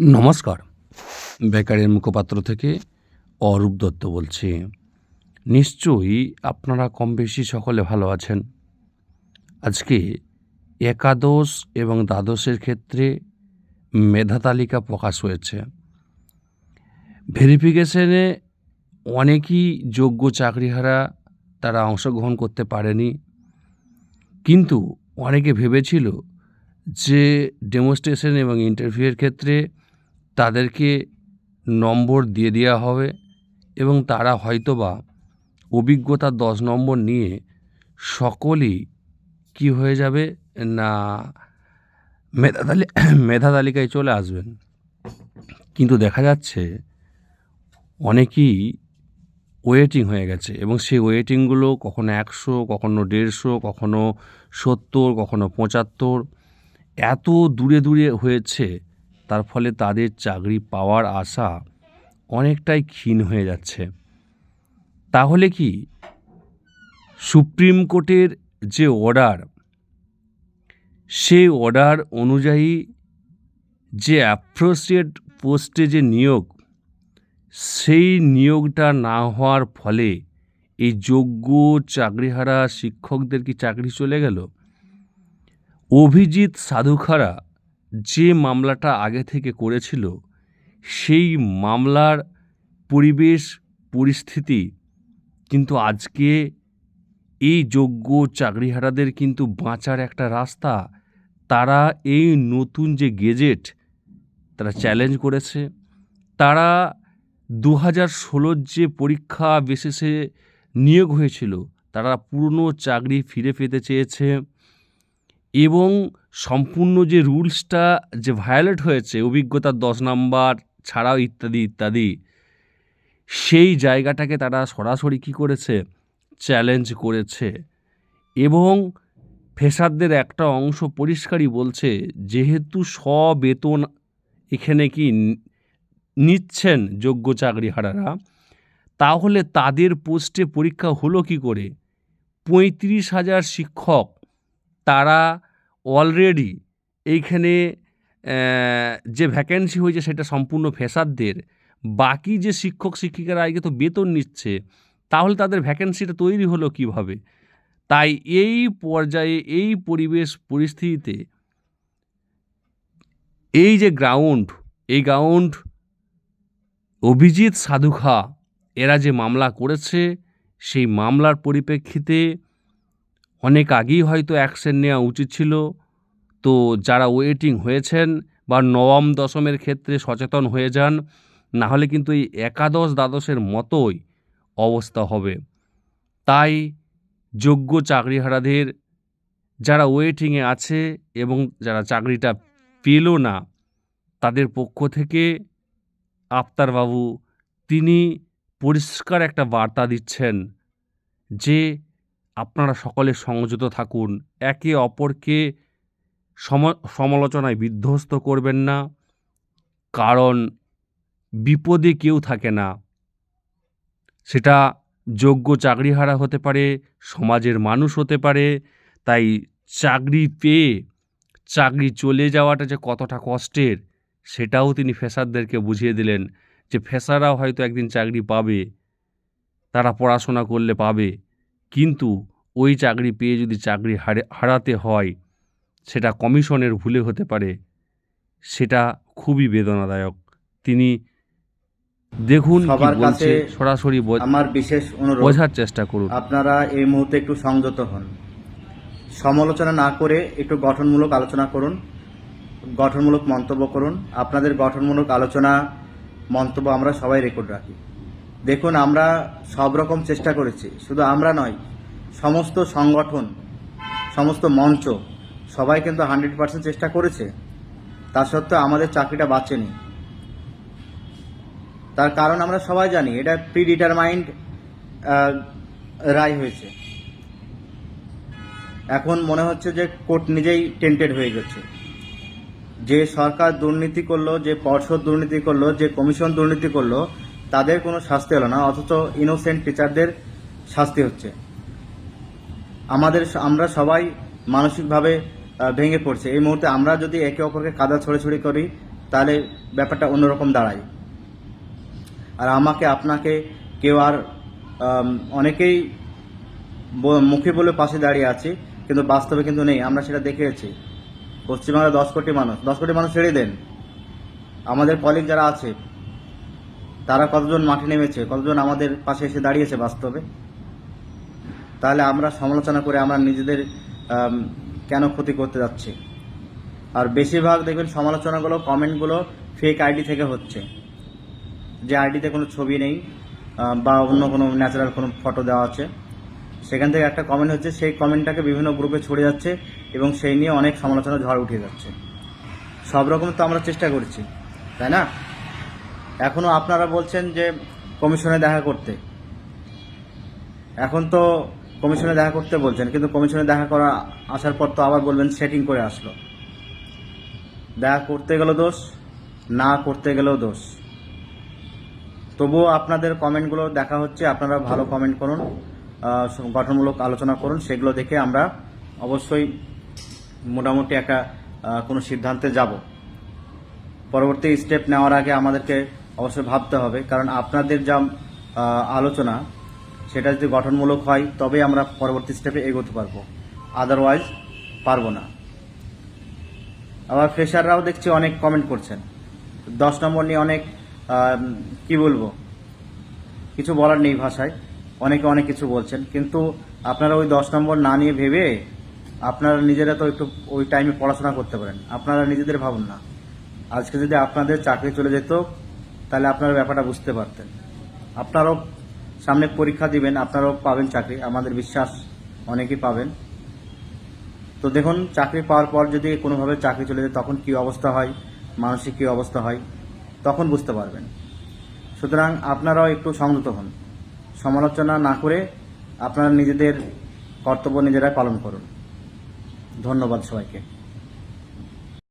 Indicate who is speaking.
Speaker 1: নমস্কার। বেকারের মুখপাত্র থেকে অরূপ দত্ত বলছি। নিশ্চয়ই আপনারা কম বেশি সকলে ভালো আছেন। আজকে একাদশ এবং দ্বাদশের ক্ষেত্রে মেধা তালিকা প্রকাশ হয়েছে। ভেরিফিকেশনে অনেকই যোগ্য চাকরিহারা তারা অংশগ্রহণ করতে পারেনি। কিন্তু অনেকে ভেবেছিল যে ডেমনস্ট্রেশন এবং ইন্টারভিউয়ের ক্ষেত্রে তাদেরকে নম্বর দিয়ে দেওয়া হবে এবং তারা হয়তোবা অভিজ্ঞতা দশ নম্বর নিয়ে সকলেই কী হয়ে যাবে না মেধা তালি, মেধা তালিকায় চলে আসবেন। কিন্তু দেখা যাচ্ছে অনেকেই ওয়েটিং হয়ে গেছে এবং সেই ওয়েটিংগুলো কখনো একশো, কখনো দেড়শো, কখনো সত্তর, কখনো পঁচাত্তর, এত দূরে দূরে হয়েছে তার ফলে তাদের চাকরি পাওয়ার আশা অনেকটাই ক্ষীণ হয়ে যাচ্ছে। তাহলে কি সুপ্রিম কোর্টের যে অর্ডার, সেই অর্ডার অনুযায়ী যে অ্যাপ্রোসিয়েট পোস্টে যে নিয়োগ, সেই নিয়োগটা না হওয়ার ফলে এই যোগ্য চাকরিহারা শিক্ষকদের কি চাকরি চলে গেল? অভিজিৎ সাধুখারা যে মামলাটা আগে থেকে করেছিল, সেই মামলার পরিবেশ, পরিস্থিতি কিন্তু আজকে এই যোগ্য চাকরিহারাদের কিন্তু বাঁচার একটা রাস্তা। তারা এই নতুন যে গেজেট, তারা চ্যালেঞ্জ করেছে। তারা দু হাজার ষোলোর যে পরীক্ষা বেসিসে নিয়োগ হয়েছিল, তারা পুরনো চাকরি ফিরে পেতে চেয়েছে এবং সম্পূর্ণ যে রুলসটা যে ভায়োলেট হয়েছে, অভিজ্ঞতার দশ নাম্বার ছাড়াও ইত্যাদি ইত্যাদি, সেই জায়গাটাকে তারা সরাসরি কী করেছে? চ্যালেঞ্জ করেছে। এবং ফেসারদের একটা অংশ পরিষ্কারই বলছে, যেহেতু সবেতন এখানে কি নিচ্ছেন যোগ্য চাকরিহারারা তাহলে তাদের পোস্টে পরীক্ষা হলো কি করে? পঁয়ত্রিশ হাজার শিক্ষক তারা অলরেডি এইখানে যে ভ্যাকেন্সি হয়েছে সেটা সম্পূর্ণ ফেসারদের বাকি যে শিক্ষক শিক্ষিকারা আগে তো বেতন নিচ্ছে, তাহলে তাদের ভ্যাকেন্সিটা তৈরি হলো কীভাবে? তাই এই পর্যায়ে, এই পরিবেশ পরিস্থিতিতে এই যে গ্রাউন্ড এই গ্রাউন্ড অভিজিৎ সাধুখা, এরা যে মামলা করেছে, সেই মামলার পরিপ্রেক্ষিতে অনেক আগেই হয়তো অ্যাকশন নেওয়া উচিত ছিল। তো যারা ওয়েটিং হয়েছেন বা নবম, দশমের ক্ষেত্রে সচেতন হয়ে যান না হলে কিন্তু এই একাদশ, দ্বাদশের মতোই অবস্থা হবে। তাই যোগ্য চাকরিহারাদের যারা ওয়েটিংয়ে আছে এবং যারা চাকরিটা পেল না, তাদের পক্ষ থেকে আফতারবাবু, তিনি পরিষ্কার একটা বার্তা দিচ্ছেন যে আপনারা সকলে সংযত থাকুন। একে অপরকে সম, সমালোচনায় বিধ্বস্ত করবেন না। কারণ বিপদে কেউ থাকে না। সেটা যোগ্য চাকরিহারা হতে পারে, সমাজের মানুষ হতে পারে, তাই চাকরি পেয়ে চাকরি চলে যাওয়াটা যে কতটা কষ্টের, সেটাও তিনি ফেসারদেরকে বুঝিয়ে দিলেন যে ফেসাররাও হয়তো একদিন চাকরি পাবে, তারা পড়াশোনা করলে পাবে। কিন্তু ওই চাকরি পেয়ে যদি চাকরি হারে হারাতে হয় সেটা কমিশনের ভুলে হতে পারে সেটা খুবই বেদনাদায়ক। তিনি দেখুন
Speaker 2: সবার কাছে
Speaker 1: সরাসরি
Speaker 2: আমার বিশেষ অনুরোধ
Speaker 1: বোঝার চেষ্টা করুন।
Speaker 2: আপনারা এই মুহূর্তে একটু সংযত হন। সমালোচনা না করে একটু গঠনমূলক আলোচনা করুন গঠনমূলক মন্তব্য করুন। আপনাদের গঠনমূলক আলোচনা মন্তব্য আমরা সবাই রেকর্ড রাখি। দেখুন, আমরা সব রকম চেষ্টা করেছি, শুধু আমরা নয়, সমস্ত সংগঠন, সমস্ত মঞ্চ, সবাই কিন্তু হান্ড্রেড পার্সেন্ট চেষ্টা করেছে। তা সত্ত্বেও আমাদের চাকরিটা বাঁচেনি। তার কারণ আমরা সবাই জানি, এটা প্রি ডিটারমাইন্ড রায় হয়েছে। এখন মনে হচ্ছে যে কোর্ট নিজেই টেন্টেড হয়ে গেছে। যে সরকার দুর্নীতি করল, যে পর্ষদ দুর্নীতি করল, যে কমিশন দুর্নীতি করল তাদের কোনো শাস্তি হলো না, অথচ ইনোসেন্ট টিচারদের শাস্তি হচ্ছে। আমাদের আমরা সবাই মানসিকভাবে ভেঙে পড়ছে। এই মুহূর্তে আমরা যদি একে অপরকে কাদা ছড়াছড়ি করি, তাহলে ব্যাপারটা অন্যরকম দাঁড়ায়। আর আমাকে, আপনাকে কেউ আর অনেকেই মুখে বলে পাশে দাঁড়িয়ে আছে, কিন্তু বাস্তবে কিন্তু নেই। আমরা সেটা দেখেছি পশ্চিমবাংলায় দশ কোটি মানুষ। দশ কোটি মানুষ ছেড়ে দেন। আমাদের কলিগ যারা আছে তারা কতজন মাঠে নেমেছে? কতজন আমাদের পাশে এসে দাঁড়িয়েছে বাস্তবে? তাহলে আমরা সমালোচনা করে আমরা নিজেদের কেন ক্ষতি করতে যাচ্ছি? আর বেশিরভাগ দেখবেন সমালোচনাগুলো, কমেন্টগুলো ফেক আইডি থেকে হচ্ছে। যে আইডিতে কোনো ছবি নেই বা অন্য কোনো ন্যাচারাল কোনো ফটো দেওয়া আছে। সেখান থেকে একটা কমেন্ট হচ্ছে, সেই কমেন্টটাকে বিভিন্ন গ্রুপে ছড়ে যাচ্ছে এবং সেই নিয়ে অনেক সমালোচনা ঝড় উঠে যাচ্ছে। সব রকম তো আমরা চেষ্টা করছি, তাই না? এখনও আপনারা বলছেন যে কমিশনে দেখা করতে। এখন তো কমিশনে দেখা করতে বলছেন, কিন্তু কমিশনে দেখা করা, আসার পর তো আবার বলবেন সেটিং করে আসলো। দেখা করতে গেলেও দোষ, না করতে গেলেও দোষ। তবুও আপনাদের কমেন্টগুলো দেখা হচ্ছে, আপনারা ভালো কমেন্ট করুন গঠনমূলক আলোচনা করুন, সেগুলো দেখে আমরা অবশ্যই মোটামুটি একটা কোনো সিদ্ধান্তে যাব। পরবর্তী স্টেপ নেওয়ার আগে আমাদেরকে অবশ্যই ভাবতে হবে। কারণ আপনাদের যা আলোচনা, সেটা যদি গঠনমূলক হয় তবে আমরা পরবর্তী স্টেপে এগোতে পারব। আদারওয়াইজ পারব না। আবার ফ্রেশাররাও দেখছি অনেক কমেন্ট করছেন। দশ নম্বর নিয়ে অনেক কি বলব, কিছু বলার নেই ভাষায়। অনেকে অনেক কিছু বলছেন। কিন্তু আপনারা ওই দশ নম্বর না নিয়ে ভেবে আপনারা নিজেরা তো একটু ওই টাইমে পড়াশোনা করতে পারেন। আপনারা নিজেদের ভাবুন না। আজকে যদি আপনাদের চাকরি চলে যেত তাহলে আপনারা ব্যাপারটা বুঝতে পারতেন। আপনারাও সামনে পরীক্ষা দিবেন, আপনারাও পাবেন চাকরি। আমাদের বিশ্বাস অনেকেই পাবেন। তো দেখুন, চাকরি পাওয়ার পর যদি কোনোভাবে চাকরি চলে যায়, তখন কি অবস্থা হয়? মানসিক কি অবস্থা হয়? তখন বুঝতে পারবেন। সুতরাং আপনারাও একটু সংযত হন। সমালোচনা না করে আপনারা নিজেদের কর্তব্য নিজেরাই পালন করুন। ধন্যবাদ সবাইকে।